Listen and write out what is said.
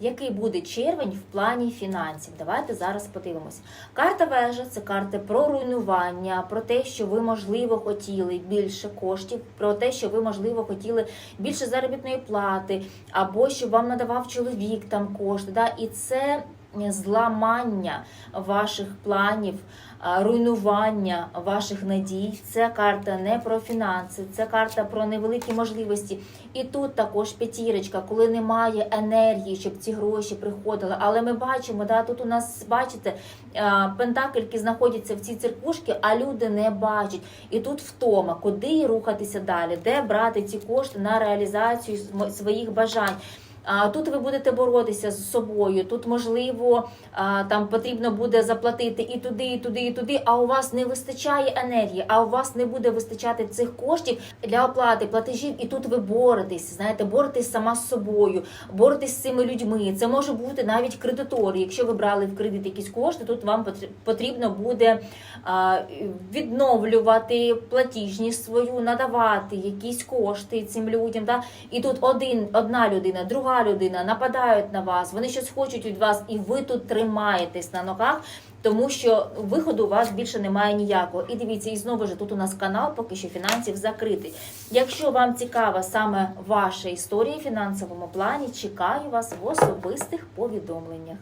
Який буде червень в плані фінансів? Давайте зараз подивимось. Карта вежа це карта про руйнування, про те, що ви, можливо, хотіли більше коштів, про те, що ви, можливо, хотіли більше заробітної плати, або щоб вам надавав чоловік там кошти. Да? І це зламання ваших планів, руйнування ваших надій. Це карта не про фінанси, це карта про невеликі можливості. І тут також п'ятірочка, коли немає енергії, щоб ці гроші приходили. Але ми бачимо, да, тут у нас бачите, а, пентакльки знаходяться в цій церквушці, а люди не бачать. І тут втома, куди рухатися далі, де брати ці кошти на реалізацію своїх бажань. Тут ви будете боротися з собою. Тут можливо там потрібно буде заплатити і туди, і туди, і туди. А у вас не вистачає енергії, а у вас не буде вистачати цих коштів для оплати платежів. І тут ви боретесь. Знаєте, боретесь сама з собою, боретесь з цими людьми. Це може бути навіть кредитори. Якщо ви брали в кредит якісь кошти, тут вам потр- потрібно буде відновлювати платіжність свою, надавати якісь кошти цим людям. Да? І тут один, одна людина, друга людина нападають на вас, вони щось хочуть від вас, і ви тут тримаєтесь на ногах. Тому що виходу у вас більше немає ніякого. І дивіться, і знову ж тут у нас канал поки що фінансів закритий. Якщо вам цікава саме ваша історія в фінансовому плані, чекаю вас в особистих повідомленнях.